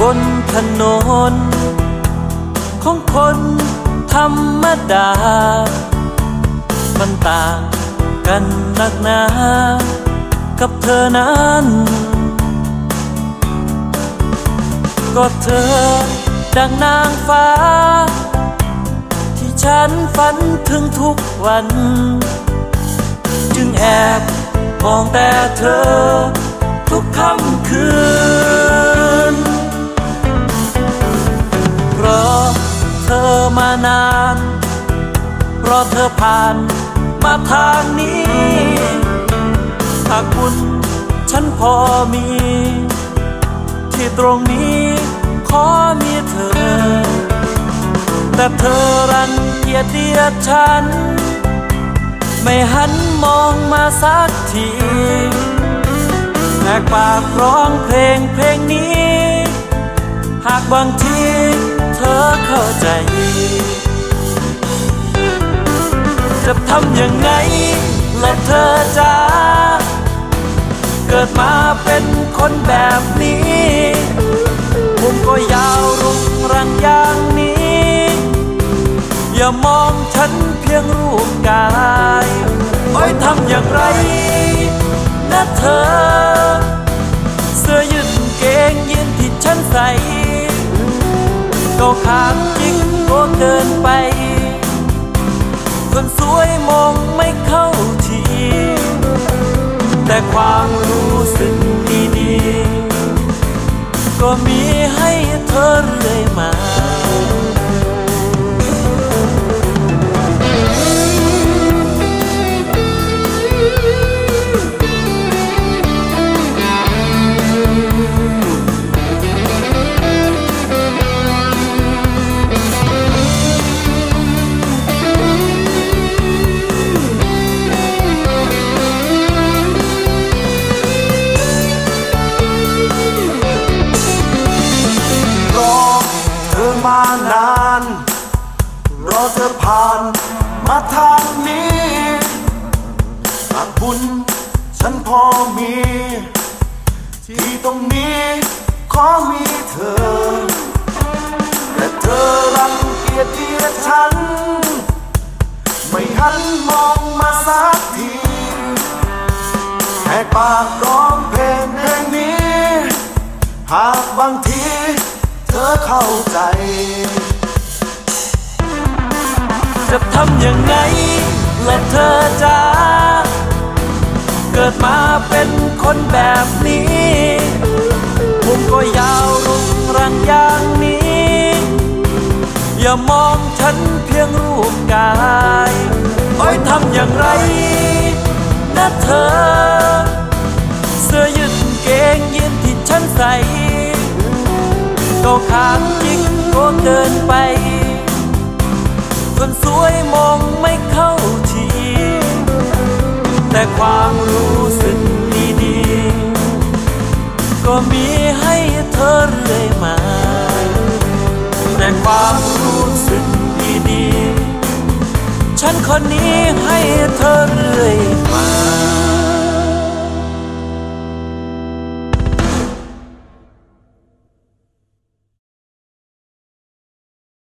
บนถนน ของคนธรรมดา มันต่างกันนักหนากับเธอนั้น ก็เธอดังนางฟ้า ที่ฉันฝันถึงทุกวัน จึงแอบมองแต่เธอทุกค่ำคืน อมานานรอเธอผ่านมาทางนี้ หากบุญฉันพอมี ที่ตรงนี้ขอมีเธอ แต่เธอรังเกียจเดียดฉัน ไม่หันมองมาสักทีแหกปากร้องเพลงเพลงนี้ หากบางทีเธอ ทำยังไงล่ะเธอจ้าเกิดมาเป็นคนแบบนี้ผมก็ยาวรุงรังอย่างนี้ อย่ามองฉันเพียงรูปกายโอ้ยทำอย่างไรนะเธอ เสื้อยืดเกงยีนที่ฉันใส่ก็ขาดจริงก็เกินไป คนสวยมองไม่เข้าที แต่ความรู้สึกดีๆก็มี มานาน รอเธอผ่านมาทางนี้หากบุญฉันพอมี ที่ตรงนี้ขอมีเธอ แต่เธอรังเกียจเดียดฉัน ไม่หันมองมาสักทีแค่ปากร้องเพลงเพลงนี้ หากบางที อเข้าใจ จะทำยังไงล่ะเธอจ้าเกิดมาเป็นคนแบบนี้ ผมก็ยาวรุงรังอย่างนี้ อย่ามองฉันเพียงรูปกาย โอ้ยทำอย่างไรนะเธอ ความรู้สึกดีๆ ก็มีให้เธอเรื่อยมา แต่ความรู้สึกดีๆ ฉันคนนี้ให้เธอเรื่อยมา